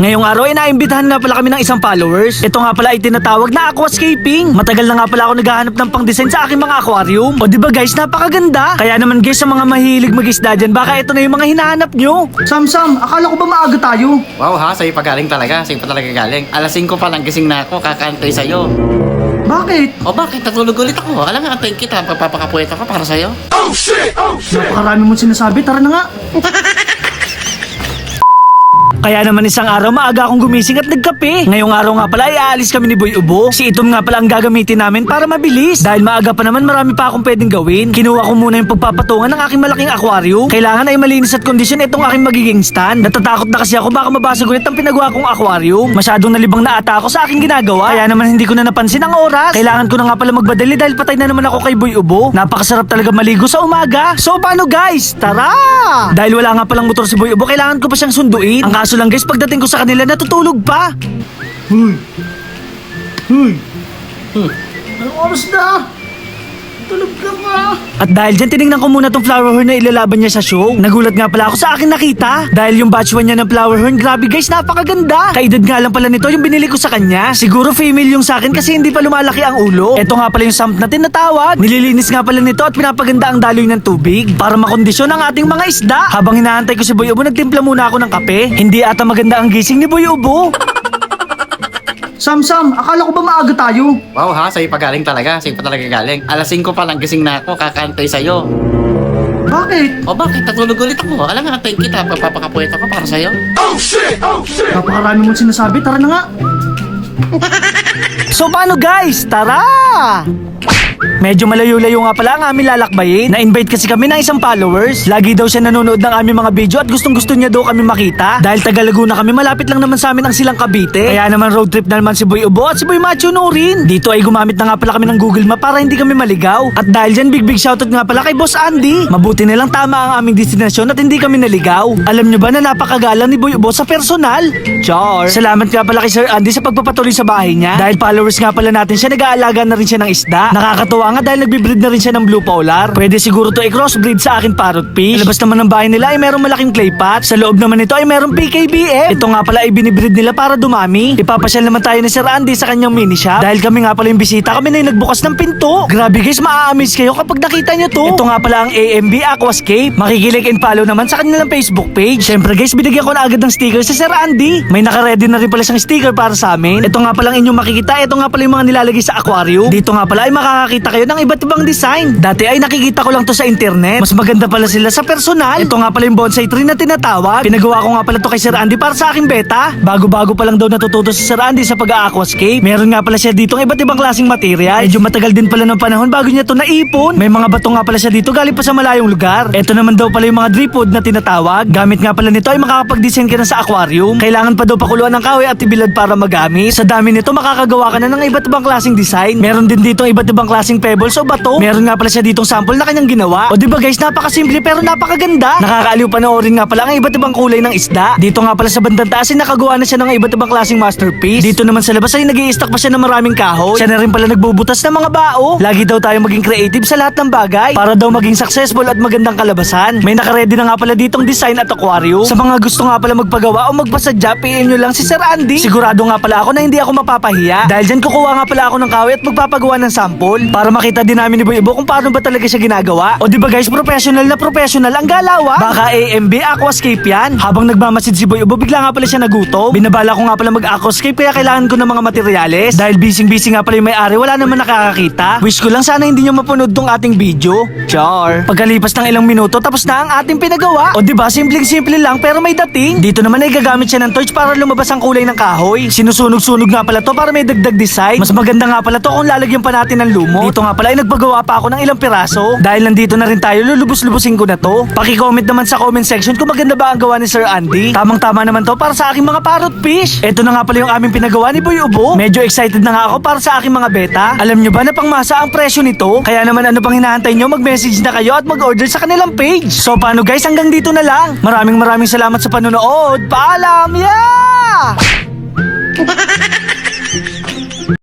Ngayong araw ay naimbitahan nga pala kami ng isang followers. Ito nga pala ay tinatawag na aquascaping. Matagal na nga pala ako naghahanap ng pang-design sa aking mga aquarium. O di ba guys, napakaganda. Kaya naman guys, sa mga mahilig mag-isda dyan, baka ito na yung mga hinahanap nyo. Sam Sam, akala ko ba maaga tayo? Wow ha, sa'yo pa galing talaga. Sa'yo pa talaga galing. Alas 5 pa lang gising na ako, kakantay sa'yo. Bakit? O bakit? Natulog ulit ako. Alam nga, antayin kita. Pagpapakapuwet ako para sa'yo. Napakarami mong sinasabi, tara na nga. Kaya naman isang araw maaga akong gumising at nagkape. Ngayong araw nga pala ay aalis kami ni Boy Ubo. Si Itom nga pala ang gagamitin namin para mabilis. Dahil maaga pa naman marami pa akong pwedeng gawin. Kinuha ko muna yung pagpapatungan ng aking malaking aquarium. Kailangan ay malinis at kondisyon itong aking magiging stand. Natatakot na kasi ako baka mabasag ulit ang pinagawa kong aquarium. Masyadong nalibang na ata ako sa aking ginagawa. Kaya naman hindi ko na napansin ang oras. Kailangan ko na nga pala magbadali dahil patay na naman ako kay Boy Ubo. Napakasarap talaga maligo sa umaga. So paano guys? Tara! Dahil wala nga palang motor si Boy Ubo, kailangan ko pa siyang sunduin. Ang kaso lang guys, pagdating ko sa kanila, natutulog pa. Huy. Huy. Anong oras na? Tulog ka pa. At dahil dyan, tinignan ko muna tong flower horn na ilalaban niya sa show. Nagulat nga pala ako sa akin nakita. Dahil yung batch 1 niya ng flower horn, grabe guys, napakaganda. Kaedad nga lang pala nito yung binili ko sa kanya. Siguro female yung sa akin kasi hindi pa lumalaki ang ulo. Ito nga pala yung sump na tinatawag. Nililinis nga pala nito at pinapaganda ang daloy ng tubig para makondisyon ang ating mga isda. Habang hinahantay ko si Boy Ubo, nagtimpla muna ako ng kape. Hindi ata maganda ang gising ni Boy Ubo. Sam Sam, akala ko ba maaga tayo? Wow ha, sa'yo pa galing talaga. Sa'yo pa talaga galing. Alas 5 pa lang gising na ako, kakantay sa'yo. Bakit? O bakit? Natulog ulit ako. Alam nga, antayin kita. Pagpapakapuwet ako para sa'yo. Napakarami mong sinasabi, tara na nga. So paano guys? Tara! Medyo malayo-layo nga pala ang aming lalakbayin. Na-invite kasi kami ng isang followers. Lagi daw siya nanonood ng aming mga video at gustong gusto niya daw kami makita. Dahil taga Laguna kami, malapit lang naman sa amin ang silang Cavite. Kaya naman road trip na naman si Boy Ubo at si Boy Macho no rin. Dito ay gumamit na nga pala kami ng Google Map para hindi kami maligaw. At dahil dyan, big big shoutout nga pala kay Boss Andy. Mabuti na lang tama ang aming destinasyon at hindi kami naligaw. Alam nyo ba na napakagalang ni Boy Ubo sa personal? Char. Salamat nga pala kay Sir Andy sa pagpapatuloy sa bahay niya. Dahil followers nga pala natin siya, nag-aalaga na rin siya ng isda. Nakakatuwa nga dahil nagbe-breed na rin siya ng blue polar. Pwede siguro to i-crossbreed sa akin parrot fish. Labas naman ng bahay nila ay merong malaking clay pot. Sa loob naman nito ay merong PKBM. Ito nga pala ay binibreed nila para dumami. Ipapasyal naman tayo ni Sir Andy sa kanyang mini shop. Dahil kami nga pala yung bisita, kami na yung nagbukas ng pinto. Grabe guys, maa-amaze kayo kapag nakita nyo to. Ito nga pala ang AMB Aquascape. Makikilik and follow naman sa kanilang Facebook page. Siyempre guys, binigyan ko na agad ng sticker si Sir Andy. May nakaredy na rin pala siyang sticker para sa amin. Ito nga palang inyong makikita, ito nga pala yung mga nilalagay sa aquarium. Dito nga pala ay makakakita kayo ng iba't ibang design. Dati ay nakikita ko lang to sa internet. Mas maganda pala sila sa personal. Ito nga pala yung bonsai tree na tinatawag. Pinagawa ko nga pala to kay Sir Andy para sa aking beta. Bago-bago pa lang daw natututo si Sir Andy sa pag-aquascape. Meron nga pala siya dito ng iba't ibang klaseng material. Medyo matagal din pala ng panahon bago niya to naipon. May mga bato nga pala siya dito galing pa sa malayong lugar. Ito naman daw pala yung mga drip na tinatawag. Gamit nga pala nito ay makakapag-design ka na sa aquarium. Kailangan pa daw pakuluan ng kahoy at ibilad para magamit. Sa dami nito makakagawa ka na ng iba't ibang klaseng design. Meron din dito iba't ibang klaseng pebbles o bato. Meron nga pala siya ditong sample na kanyang ginawa. O di ba guys, napakasimple pero napakaganda. Nakakaaliw panoorin nga pala ang iba't ibang kulay ng isda. Dito nga pala sa bandang taas ay nakagawa na siya ng iba't ibang klaseng masterpiece. Dito naman sa labas ay nag stock pa siya ng maraming kahoy. Siya na rin pala nagbubutas ng mga bao. Lagi daw tayo maging creative sa lahat ng bagay para daw maging successful at magandang kalabasan. May nakaredy na nga pala ditong design at aquarium. Sa mga gusto nga pala magpagawa o magpasadya, PM nyo lang si Sir Andy. Sigurado nga pala ako na hindi ako mapapahiya. Dahil dyan kukuha nga pala ako ng kahoy at magpapagawa ng sample para makita din namin ni Boy Ibo kung paano ba talaga siya ginagawa. O di ba guys, professional na professional ang galawa. Baka AMB Aquascape yan. Habang nagmamasid si Boy Ubo, bigla nga pala siya nagutom. Binabala ko nga pala mag-aquascape kaya kailangan ko ng mga materyales. Dahil busy-busy nga pala yung may-ari, wala naman nakakakita. Wish ko lang sana hindi nyo mapanood tong ating video. Char. Pagkalipas ng ilang minuto, tapos na ang ating pinagawa. O di ba simpleng-simple lang pero may dating. Dito naman ay gagamit siya ng torch para lumabas ang kulay ng kahoy. Sinusunog-sunog nga pala to para may dagdag design. Mas maganda nga pala to kung lalagyan pa natin ng lumot. Dito nga pala ay nagpagawa pa ako ng ilang piraso. Dahil nandito na rin tayo, lulubos-lubusin ko na to. Paki-comment naman sa comment section kung maganda ba ang gawa ni Sir Andy. Tamang-tama naman to para sa aking mga parrot fish. Ito na nga pala yung aming pinagawa ni Boy Ubo. Medyo excited na nga ako para sa aking mga beta. Alam nyo ba na pangmasa ang presyo nito? Kaya naman ano pang hinahantay nyo, mag-message na kayo at mag-order sa kanilang page. So paano guys, hanggang dito na lang. Maraming maraming salamat sa panonood. Paalam! Yeah!